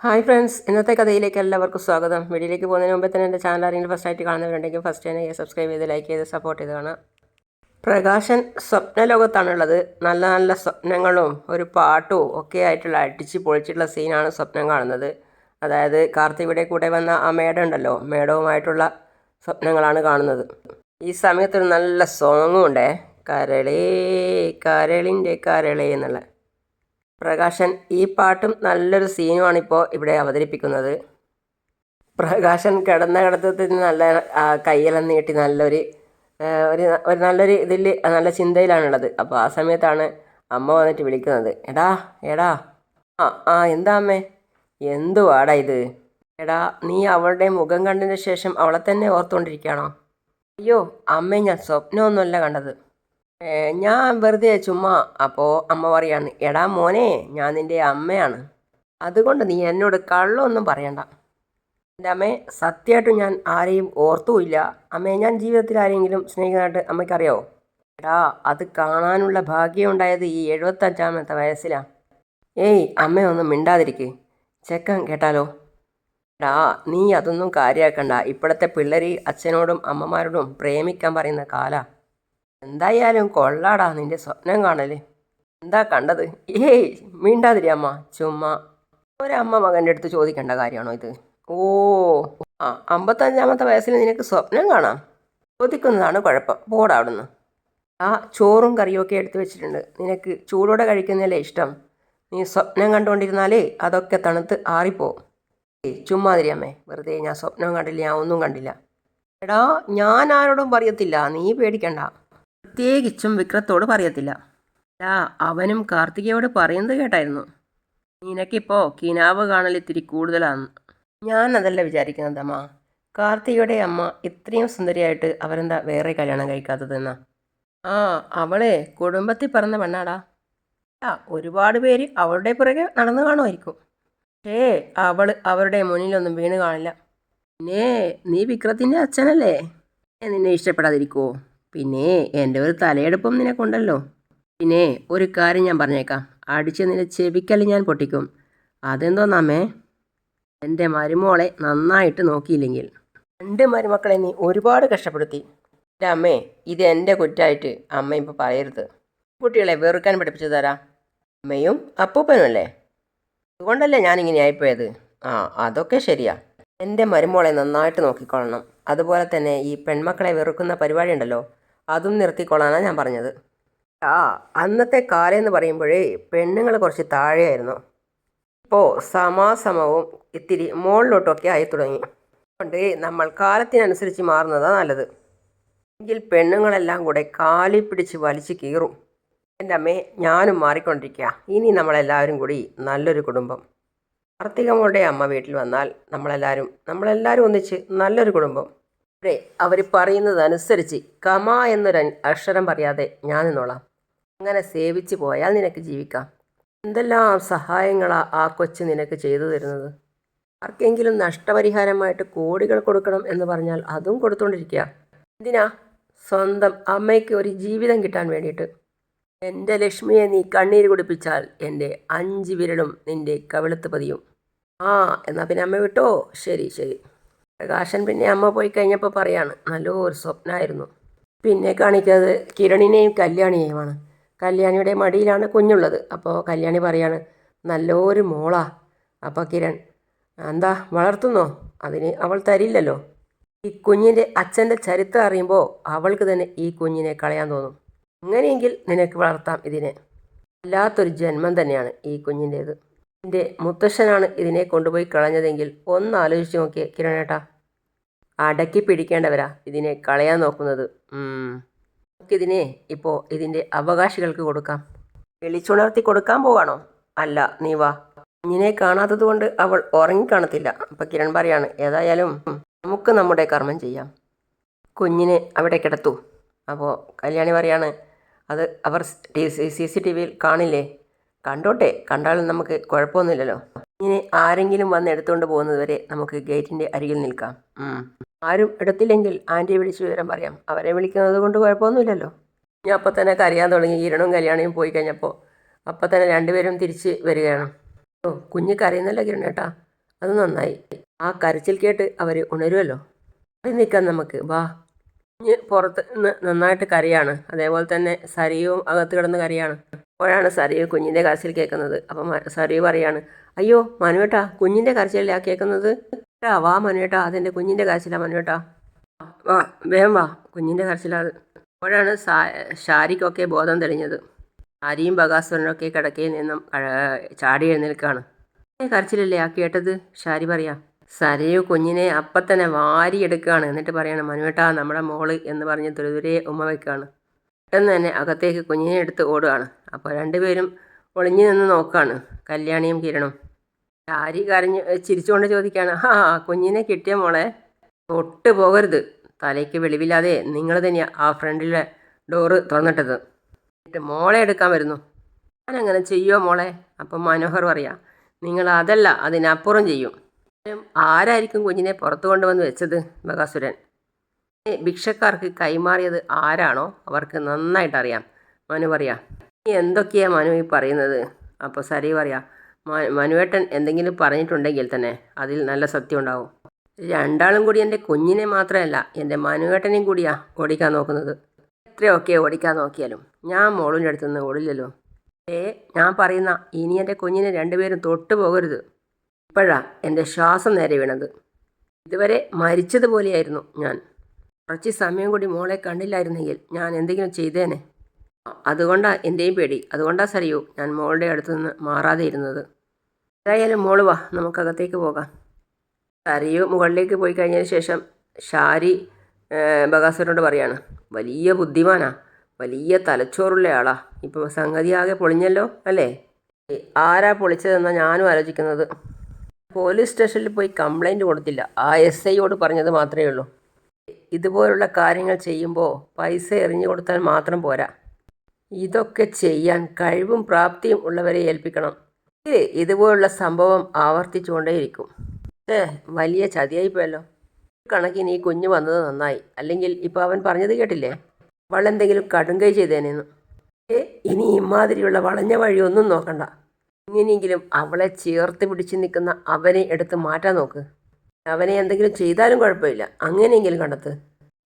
Hi friends ഇന്നത്തെ കഥയിലേക്ക് എല്ലാവർക്കും സ്വാഗതം. വീഡിയോയിലേക്ക് പോകുന്നതിന് മുമ്പേ തന്നെ എന്റെ ചാനൽ ആരെങ്കിലും ഫസ്റ്റ് ആയിട്ട് കാണുന്നവരുണ്ടെങ്കിൽ ഫസ്റ്റ് തന്നെ സബ്സ്ക്രൈബ് ചെയ്ത് ലൈക്ക് ചെയ്ത് സപ്പോർട്ട് ചെയ്ത് കാണാം പ്രകാശൻ സ്വപ്നലോകത്താണുള്ളത്. നല്ല നല്ല സ്വപ്നങ്ങളും ഒരു പാട്ടും ഒക്കെ ആയിട്ടുള്ള അടിച്ച് പൊളിച്ചിട്ടുള്ള സീനാണ് സ്വപ്നം കാണുന്നത്. അതായത് കാർത്തിയുടെ കൂടെ വന്ന ആ മേഡം ഉണ്ടല്ലോ മേഡവുമായിട്ടുള്ള സ്വപ്നങ്ങളാണ് കാണുന്നത്. ഈ സമയത്തൊരു നല്ല സോങ്ങും ഉണ്ടേ. കരളേ കരളിന്റെ കരളേ എന്നുള്ള പ്രകാശൻ ഈ പാട്ടും നല്ലൊരു സീനുമാണ് ഇപ്പോൾ ഇവിടെ അവതരിപ്പിക്കുന്നത്. പ്രകാശൻ കിടന്ന കിടത്തത്തിൽ നല്ല കയ്യെല്ലാം നീട്ടി നല്ലൊരു ഒരു ഒരു നല്ലൊരു ഇതിൽ നല്ല ചിന്തയിലാണുള്ളത്. അപ്പോൾ ആ സമയത്താണ് അമ്മ വന്നിട്ട് വിളിക്കുന്നത്. എടാ എടാ ആ ആ എന്താ അമ്മേ? എന്തുവാടാ ഇത്? എടാ നീ അവളുടെ മുഖം കണ്ടതിന് ശേഷം അവളെ തന്നെ ഓർത്തുകൊണ്ടിരിക്കുകയാണോ അയ്യോ അമ്മേ ഞാൻ സ്വപ്നമൊന്നുമല്ല കണ്ടത്. ഞാൻ വെറുതെ ചുമ്മാ അപ്പോൾ അമ്മ പറയാണ് എടാ മോനെ ഞാൻ നിന്റെ അമ്മയാണ്. അതുകൊണ്ട് നീ എന്നോട് കള്ളൊന്നും പറയണ്ട. എന്റെ അമ്മേ സത്യമായിട്ടും ഞാൻ ആരെയും ഓർത്തുമില്ല. അമ്മേ ഞാൻ ജീവിതത്തിൽ ആരെങ്കിലും സ്നേഹിക്കുന്നതായിട്ട് അമ്മയ്ക്കറിയോ എടാ അത് കാണാനുള്ള ഭാഗ്യം ഉണ്ടായത് ഈ എഴുപത്തഞ്ചാമത്തെ വയസ്സിലാണ് ഏയ് അമ്മയൊന്നും മിണ്ടാതിരിക്കേ. ചെക്കൻ കേട്ടാലോ? എടാ നീ അതൊന്നും കാര്യമാക്കണ്ട ഇപ്പോഴത്തെ പിള്ളേർ അച്ഛനോടും അമ്മമാരോടും പ്രേമിക്കാൻ പറയുന്ന കാലാ. എന്തായാലും കൊള്ളാടാ നിന്റെ സ്വപ്നം കാണൽ. എന്താ കണ്ടത്? ഏയ് മിണ്ടാതിരി അമ്മ ചുമ്മാ. ഒരമ്മ മകന്റെ അടുത്ത് ചോദിക്കേണ്ട കാര്യമാണോ ഇത്? ഓ ആ അമ്പത്തഞ്ചാമത്തെ വയസ്സിൽ നിനക്ക് സ്വപ്നം കാണാം. ചോദിക്കുന്നതാണ് കുഴപ്പം. പോടാ ആ ചോറും കറിയും ഒക്കെ എടുത്തു വെച്ചിട്ടുണ്ട്. നിനക്ക് ചൂടോടെ കഴിക്കുന്നതല്ലേ ഇഷ്ടം? നീ സ്വപ്നം കണ്ടുകൊണ്ടിരുന്നാലേ അതൊക്കെ തണുത്ത് ആറിപ്പോവും ഏയ് ചുമ്മാതിരി അമ്മേ. വെറുതെ ഞാൻ സ്വപ്നം കണ്ടില്ല ഞാൻ ഒന്നും കണ്ടില്ല. എടാ ഞാൻ ആരോടും പറയത്തില്ല. നീ പേടിക്കണ്ട. പ്രത്യേകിച്ചും വിക്രത്തോട് പറയത്തില്ല. ലാ അവനും കാർത്തികയോട് പറയുന്നത് കേട്ടായിരുന്നു. നിനക്കിപ്പോൾ കിനാവ് കാണൽ ഇത്തിരി കൂടുതലാണ്. ഞാൻ അതല്ല വിചാരിക്കുന്നത് അമ്മ. കാർത്തികയുടെ അമ്മ ഇത്രയും സുന്ദരിയായിട്ട് അവരെന്താ വേറെ കല്യാണം കഴിക്കാത്തതെന്നാ? ആ അവളെ കുടുംബത്തിൽ പറഞ്ഞ പെണ്ണാടാ. ആ ഒരുപാട് പേര് അവളുടെ പുറകെ നടന്നു കാണുമായിരിക്കും. ഏ അവൾ അവരുടെ മുന്നിലൊന്നും വീണ് കാണില്ല. പിന്നെ നീ വിക്രത്തിന്റെ അച്ഛനല്ലേ? നിന്നെ ഇഷ്ടപ്പെടാതിരിക്കുമോ പിന്നെ എന്റെ ഒരു തലയെടുപ്പും നിനക്കുണ്ടല്ലോ പിന്നെ ഒരു കാര്യം ഞാൻ പറഞ്ഞേക്കാം. അടിച്ച് നിന്റെ ചെവിക്കൽ ഞാൻ പൊട്ടിക്കും. അതെന്തോന്നമ്മേ എന്റെ മരുമോളെ നന്നായിട്ട് നോക്കിയില്ലെങ്കിൽ. രണ്ട് മരുമക്കളെ നീ ഒരുപാട് കഷ്ടപ്പെടുത്തി. എന്റെ അമ്മേ ഇത് എന്റെ കുറ്റമായിട്ട് അമ്മ ഇപ്പോൾ പറയരുത്. കുട്ടികളെ വെറുക്കാൻ പഠിപ്പിച്ചു തരാം. അമ്മയും അപ്പൂപ്പനും അല്ലേ? അതുകൊണ്ടല്ലേ ഞാനിങ്ങനെ ആയിപ്പോയത്? ആ അതൊക്കെ ശരിയാ. എന്റെ മരുമോളെ നന്നായിട്ട് നോക്കിക്കൊള്ളണം. അതുപോലെ തന്നെ ഈ പെൺമക്കളെ വെറുക്കുന്ന പരിപാടി ഉണ്ടല്ലോ. അതും നിർത്തിക്കൊള്ളാനാണ് ഞാൻ പറഞ്ഞത്. ആ അന്നത്തെ കാലം എന്ന് പറയുമ്പോഴേ പെണ്ണുങ്ങൾ കുറച്ച് താഴെയായിരുന്നു. ഇപ്പോൾ സമാസമവും ഇത്തിരി മുകളിലോട്ടൊക്കെ ആയി തുടങ്ങി. അതുകൊണ്ട് നമ്മൾ കാലത്തിനനുസരിച്ച് മാറുന്നതാണ് നല്ലത്. എങ്കിൽ പെണ്ണുങ്ങളെല്ലാം കൂടെ കാലി പിടിച്ച് വലിച്ച് കീറും. എന്റെ അമ്മേ ഞാനും മാറിക്കൊണ്ടിരിക്കുക ഇനി നമ്മളെല്ലാവരും കൂടി നല്ലൊരു കുടുംബം. കാർത്തികമ്മയുടെ അമ്മ വീട്ടിൽ വന്നാൽ നമ്മളെല്ലാവരും നമ്മളെല്ലാവരും ഒന്നിച്ച് നല്ലൊരു കുടുംബം. അവർ പറയുന്നതനുസരിച്ച് കമ എന്നൊരു അക്ഷരം പറയാതെ ഞാൻ നിന്നോളാം. അങ്ങനെ സേവിച്ച് പോയാൽ നിനക്ക് ജീവിക്കാം. എന്തെല്ലാം സഹായങ്ങളാ ആ കൊച്ച് നിനക്ക് ചെയ്തു തരുന്നത്? ആർക്കെങ്കിലും നഷ്ടപരിഹാരമായിട്ട് കോടികൾ കൊടുക്കണം എന്ന് പറഞ്ഞാൽ അതും കൊടുത്തുകൊണ്ടിരിക്കുക എന്തിനാ? സ്വന്തം അമ്മയ്ക്ക് ഒരു ജീവിതം കിട്ടാൻ വേണ്ടിയിട്ട്. എന്റെ ലക്ഷ്മിയെ നീ കണ്ണീര് കുടിപ്പിച്ചാൽ എന്റെ അഞ്ച് വിരലും നിന്റെ കവിളത്ത് പതിയും. ആ എന്നാൽ പിന്നെ അമ്മ വിട്ടോ? ശരി ശരി. പ്രകാശൻ പിന്നെ അമ്മ പോയി കഴിഞ്ഞപ്പോൾ പറയാണ് നല്ലൊരു സ്വപ്നമായിരുന്നു പിന്നെ കാണിക്കുന്നത് കിരണിനെയും കല്യാണിയെയുമാണ് കല്യാണിയുടെ മടിയിലാണ് കുഞ്ഞുള്ളത്. അപ്പോൾ കല്യാണി പറയാണ് നല്ലൊരു മോളാ. അപ്പോൾ കിരൺ എന്താ വളർത്തുന്നോ? അതിന് അവൾ തരില്ലല്ലോ. ഈ കുഞ്ഞിന്റെ അച്ഛന്റെ ചരിത്രം അറിയുമ്പോൾ അവൾക്ക് തന്നെ ഈ കുഞ്ഞിനെ കളയാൻ തോന്നും. അങ്ങനെയെങ്കിൽ നിനക്ക് വളർത്താം ഇതിനെ. വല്ലാത്തൊരു ജന്മം തന്നെയാണ് ഈ കുഞ്ഞിന്റേത് എന്റെ മുത്തശ്ശനാണ് ഇതിനെ കൊണ്ടുപോയി കളഞ്ഞതെങ്കിൽ ഒന്ന് ആലോചിച്ച് നോക്കിയേ കിരണേട്ടാ. അടക്കി പിടിക്കേണ്ടവരാ ഇതിനെ കളയാൻ നോക്കുന്നത്. നമുക്കിതിനെ ഇപ്പോൾ ഇതിന്റെ അവകാശികൾക്ക് കൊടുക്കാം. വിളിച്ചുണർത്തി കൊടുക്കാൻ പോവാണോ? അല്ല നീ വാ. കുഞ്ഞിനെ കാണാത്തത് കൊണ്ട് അവൾ ഉറങ്ങിക്കാണത്തില്ല. അപ്പം കിരൺ പറയാണ് ഏതായാലും നമുക്ക് നമ്മുടെ കർമ്മം ചെയ്യാം. കുഞ്ഞിനെ അവിടെ കിടത്തു. അപ്പോൾ കല്യാണി പറയാണ് അത് അവർ സി സി ടി വിയിൽ കാണില്ലേ? കണ്ടോട്ടെ കണ്ടാലും നമുക്ക് കുഴപ്പമൊന്നുമില്ലല്ലോ. ഇനി ആരെങ്കിലും വന്ന് എടുത്തുകൊണ്ട് പോകുന്നത് വരെ നമുക്ക് ഗേറ്റിന്റെ അരികിൽ നിൽക്കാം. ആരും എടുത്തില്ലെങ്കിൽ ആന്റിയെ വിളിച്ച് വിവരം പറയാം. അവരെ വിളിക്കുന്നത് കൊണ്ട് കുഴപ്പമൊന്നുമില്ലല്ലോ. ഞാൻ അപ്പം തന്നെ കരയാൻ തുടങ്ങി. ഈരണവും കല്യാണിയും പോയി കഴിഞ്ഞപ്പോൾ അപ്പം തന്നെ രണ്ടുപേരും തിരിച്ച് വരികയാണ്. ഓ കുഞ്ഞ് കരയുന്നല്ലോ കിരണേട്ടാ അത് നന്നായി. ആ കരച്ചിൽ കേട്ട് അവർ ഉണരുമല്ലോ അത് നിൽക്കാം നമുക്ക്. വാ. കുഞ്ഞ് പുറത്ത് നിന്ന് നന്നായിട്ട് കരയാണ്. അതേപോലെ തന്നെ സരിയും അകത്ത് കിടന്ന് കരയാണ്. അപ്പോഴാണ് സറിയു കുഞ്ഞിന്റെ കരച്ചിൽ കേൾക്കുന്നത്. അപ്പം സറിയു പറയാണ് അയ്യോ മനുവേട്ടാ കുഞ്ഞിന്റെ കരച്ചിലാ കേൾക്കുന്നത്? ഏട്ടാ വാ മനുവേട്ടാ അതെന്റെ കുഞ്ഞിന്റെ കരച്ചിലാ മനുവേട്ടാ. വാ വേഗം വാ കുഞ്ഞിന്റെ കരച്ചിലാണ് അപ്പോഴാണ് സാ ഷാരിക്കൊക്കെ ബോധം തെളിഞ്ഞത്. ആരിയും ബകാസുരനൊക്കെ കിടക്കയിൽ നിന്നും ചാടി എഴുന്നേൽക്കാണ്. "കുഞ്ഞിന്റെ കരച്ചിലല്ലേ ആ കേട്ടത്? ഷാരി പറയാം. സരയു കുഞ്ഞിനെ അപ്പം തന്നെ വാരിയെടുക്കുകയാണ് എന്നിട്ട് പറയാണ് മനുവേട്ടാ നമ്മുടെ മോൾ എന്ന് പറഞ്ഞ് ദുരിതുരെ ഉമ്മ വയ്ക്കുകയാണ് പെട്ടെന്ന് തന്നെ അകത്തേക്ക് കുഞ്ഞിനെ എടുത്ത് ഓടുകയാണ്. അപ്പോൾ രണ്ടുപേരും ഒളിഞ്ഞു നിന്ന് നോക്കുകയാണ്. കല്യാണിയും കിരണും. ചാരി കരഞ്ഞ് ചിരിച്ചുകൊണ്ട് ചോദിക്കുകയാണ് ആ കുഞ്ഞിനെ കിട്ടിയ മോളെ തൊട്ട് പോകരുത്. തലയ്ക്ക് വെളിവില്ലാതെ നിങ്ങൾ തന്നെയാണ് ആ ഫ്രണ്ടിലെ ഡോറ് തുറന്നിട്ടത്. എന്നിട്ട് മോളെ എടുക്കാൻ വരുന്നു. ഞാനങ്ങനെ ചെയ്യുമോ മോളെ? അപ്പം മനോഹർ പറയാം നിങ്ങൾ അതല്ല അതിനപ്പുറം ചെയ്യും. ആരായിരിക്കും കുഞ്ഞിനെ പുറത്തു കൊണ്ടുവന്ന് വെച്ചത് ബകാസുരൻ ഭിക്ഷക്കാർക്ക് കൈമാറിയത് ആരാണോ അവർക്ക് നന്നായിട്ട് അറിയാം മനു പറയാം നീ എന്തൊക്കെയാ മനു ഈ പറയുന്നത്? അപ്പോൾ സരി പറയാ മനുവേട്ടൻ എന്തെങ്കിലും പറഞ്ഞിട്ടുണ്ടെങ്കിൽ തന്നെ അതിൽ നല്ല സത്യം ഉണ്ടാവും. രണ്ടാളും കൂടി എന്റെ കുഞ്ഞിനെ മാത്രമല്ല എന്റെ മനുവേട്ടനെയും കൂടിയാ ഓടിക്കാൻ നോക്കുന്നത്. എത്രയൊക്കെ ഓടിക്കാൻ നോക്കിയാലും ഞാൻ മോളിന്റെ അടുത്ത് നിന്ന് ഓടില്ലല്ലോ. ഏ ഞാൻ പറയുന്ന ഇനി എന്റെ കുഞ്ഞിനെ രണ്ടുപേരും തൊട്ടു പോകരുത്. ഇപ്പോഴാ എന്റെ ശ്വാസം നേരെ വീണത്. ഇതുവരെ മരിച്ചതുപോലെയായിരുന്നു ഞാൻ. കുറച്ച് സമയം കൂടി മോളെ കണ്ടില്ലായിരുന്നെങ്കിൽ ഞാൻ എന്തെങ്കിലും ചെയ്തേനെ. അതുകൊണ്ടാ എന്റെയും പേടി. അതുകൊണ്ടാ സറിയോ ഞാൻ മോളുടെ അടുത്തു നിന്ന് മാറാതെ ഇരുന്നത്. ഏതായാലും മോൾ വാ നമുക്കകത്തേക്ക് പോകാം. സരിയു മുകളിലേക്ക് പോയി കഴിഞ്ഞതിന് ശേഷം ഷാരി ബഗാസുരനോട് പറയാണ് വലിയ ബുദ്ധിമാനാ വലിയ തലച്ചോറുള്ള ആളാ. ഇപ്പോൾ സംഗതി ആകെ പൊളിഞ്ഞല്ലോ അല്ലേ? ആരാ പൊളിച്ചതെന്നാണ് ഞാനും ആലോചിക്കുന്നത്. പോലീസ് സ്റ്റേഷനിൽ പോയി കംപ്ലൈന്റ് കൊടുത്തില്ല. ആ എസ് ഐയോട് പറഞ്ഞത് മാത്രമേ ഉള്ളൂ. ഇതുപോലുള്ള കാര്യങ്ങൾ ചെയ്യുമ്പോൾ പൈസ എറിഞ്ഞു കൊടുത്താൽ മാത്രം പോരാ. ഇതൊക്കെ ചെയ്യാൻ കഴിവും പ്രാപ്തിയും ഉള്ളവരെ ഏൽപ്പിക്കണം. ഇതുപോലുള്ള സംഭവം ആവർത്തിച്ചുകൊണ്ടേയിരിക്കും ഏ വലിയ ചതിയായിപ്പോയല്ലോ. കണക്കിന് ഈ കുഞ്ഞ് വന്നത് നന്നായി. അല്ലെങ്കിൽ ഇപ്പോൾ അവൻ പറഞ്ഞത് കേട്ടില്ലേ? അവൾ എന്തെങ്കിലും കടുങ്കൈ ചെയ്തേനെന്ന്. ഏ ഇനി ഇമാതിരിയുള്ള വളഞ്ഞ വഴിയൊന്നും നോക്കണ്ട. ഇങ്ങനെയെങ്കിലും അവളെ ചേർത്ത് പിടിച്ച് നിൽക്കുന്ന അവനെ എടുത്ത് മാറ്റാൻ നോക്ക്. അവനെ എന്തെങ്കിലും ചെയ്താലും കുഴപ്പമില്ല. അങ്ങനെയെങ്കിലും കണ്ടെത്ത്.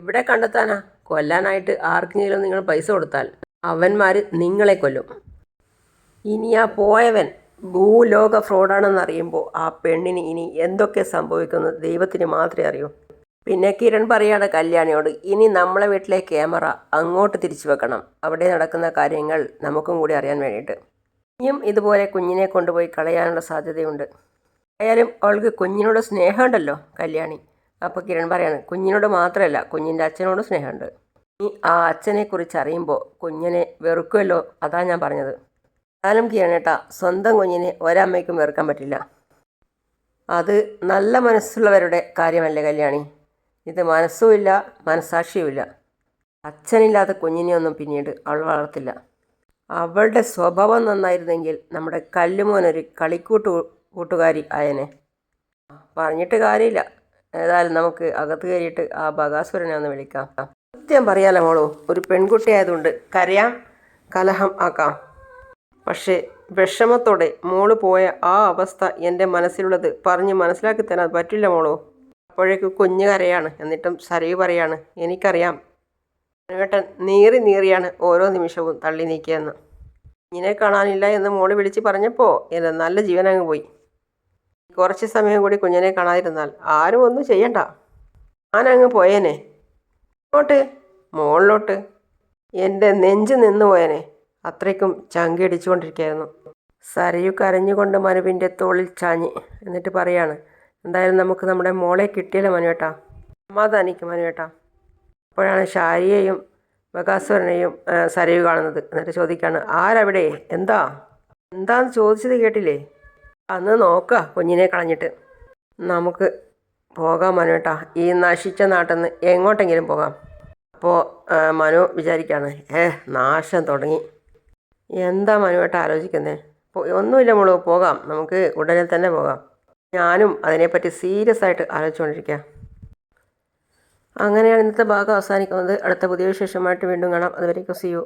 ഇവിടെ കണ്ടെത്താനാ? കൊല്ലാനായിട്ട് ആർക്കെങ്കിലും നിങ്ങൾ പൈസ കൊടുത്താൽ അവന്മാർ നിങ്ങളെ കൊല്ലും. ഇനി ആ പോയവൻ ഭൂലോക ഫ്രോഡാണെന്ന് അറിയുമ്പോൾ ആ പെണ്ണിന് ഇനി എന്തൊക്കെ സംഭവിക്കുന്നത് ദൈവത്തിന് മാത്രമേ അറിയൂ. പിന്നെ കിരൺ പറയാണ് കല്യാണിയോട് ഇനി നമ്മളെ വീട്ടിലെ ക്യാമറ അങ്ങോട്ട് തിരിച്ചു വെക്കണം. അവിടെ നടക്കുന്ന കാര്യങ്ങൾ നമുക്കും കൂടി അറിയാൻ വേണ്ടിയിട്ട്. ഇനിയും ഇതുപോലെ കുഞ്ഞിനെ കൊണ്ടുപോയി കളയാനുള്ള സാധ്യതയുണ്ട്. ആയാലും അവൾക്ക് കുഞ്ഞിനോട് സ്നേഹമുണ്ടല്ലോ കല്യാണി. അപ്പോൾ കിരൺ പറയാണ് കുഞ്ഞിനോട് മാത്രമല്ല കുഞ്ഞിന്റെ അച്ഛനോട് സ്നേഹമുണ്ട്. നീ ആ അച്ഛനെ കുറിച്ച് അറിയുമ്പോൾ കുഞ്ഞിനെ വെറുക്കുമല്ലോ അതാ ഞാൻ പറഞ്ഞത്. എന്നാലും കിരണേട്ടാ സ്വന്തം കുഞ്ഞിനെ ഒരമ്മയ്ക്കും വെറുക്കാൻ പറ്റില്ല. അത് നല്ല മനസ്സുള്ളവരുടെ കാര്യമല്ലേ കല്യാണി? ഇത് മനസ്സുമില്ല മനസാക്ഷിയുമില്ല അച്ഛനില്ലാത്ത കുഞ്ഞിനെയൊന്നും പിന്നീട് അവൾ വളർത്തില്ല. അവളുടെ സ്വഭാവം നന്നായിരുന്നെങ്കിൽ നമ്മുടെ കല്ലുമോനൊരു കളിക്കൂട്ടു കൂട്ടുകാരി ആയനെ. പറഞ്ഞിട്ട് കാര്യമില്ല. ഏതായാലും നമുക്ക് അകത്ത് കയറിയിട്ട് ആ ബകാസുരനെ ഒന്ന് വിളിക്കാം. സത്യം പറയാലോ മോളോ ഒരു പെൺകുട്ടി ആയതുകൊണ്ട് കരയാം കലഹം ആക്കാം. പക്ഷേ വിഷമത്തോടെ മോൾ പോയ ആ അവസ്ഥ എന്റെ മനസ്സിലുള്ളത് പറഞ്ഞ് മനസ്സിലാക്കി തരാൻ പറ്റില്ല മോളോ. അപ്പോഴേക്ക് കുഞ്ഞ് കരയാണ്. എന്നിട്ടും സരയു പറയാണ് എനിക്കറിയാം. ഏട്ടൻ നീറി നീറിയാണ് ഓരോ നിമിഷവും തള്ളി നീക്കിയെന്ന് ഇങ്ങനെ കാണാനില്ല എന്ന് മോൾ വിളിച്ച് പറഞ്ഞപ്പോൾ എന്റെ നല്ല ജീവനങ്ങ് പോയി. കുറച്ച് സമയം കൂടി കുഞ്ഞിനെ കാണാതിരുന്നാൽ ആരും ഒന്നും ചെയ്യണ്ട. ഞാനങ്ങ് പോയേനെ. അങ്ങോട്ട് മുകളിലോട്ട് എന്റെ നെഞ്ച് നിന്ന് പോയേനെ. അത്രയ്ക്കും ചങ്കിടിച്ചുകൊണ്ടിരിക്കുകയായിരുന്നു സരയു കരഞ്ഞുകൊണ്ട് മനുവിന്റെ തോളിൽ ചാഞ്ഞ് എന്നിട്ട് പറയാണ് എന്തായാലും നമുക്ക് നമ്മുടെ മോളെ കിട്ടിയല്ലോ മനുവേട്ടാ. സമാധാനിക്കും മനുവേട്ടാ. അപ്പോഴാണ് ഷാരിയെയും ബകാസുരനെയും സരയു കാണുന്നത്. എന്നിട്ട് ചോദിക്കുകയാണ് ആരവിടെ? എന്താ? എന്താന്ന് ചോദിച്ചത് കേട്ടില്ലേ? അന്ന് നോക്കുക കുഞ്ഞിനെ കളഞ്ഞിട്ട്. നമുക്ക് പോകാം മനു കേട്ടാ. ഈ നശിച്ച നാട്ടിൽ നിന്ന് എങ്ങോട്ടെങ്കിലും പോകാം. അപ്പോൾ മനു വിചാരിക്കുകയാണ് ഏ നാശം തുടങ്ങി. എന്താ മനുവേട്ട ആലോചിക്കുന്നത് ഒന്നുമില്ല മോൾ പോകാം. നമുക്ക് ഉടനെ തന്നെ പോകാം. ഞാനും അതിനെപ്പറ്റി സീരിയസ് ആയിട്ട് ആലോചിച്ചുകൊണ്ടിരിക്കുക അങ്ങനെയാണ് ഇന്നത്തെ ഭാഗം അവസാനിക്കുന്നത്. അടുത്ത പുതിയ വിശേഷമായിട്ട് വീണ്ടും കാണാം. അതുവരേക്കും സി യു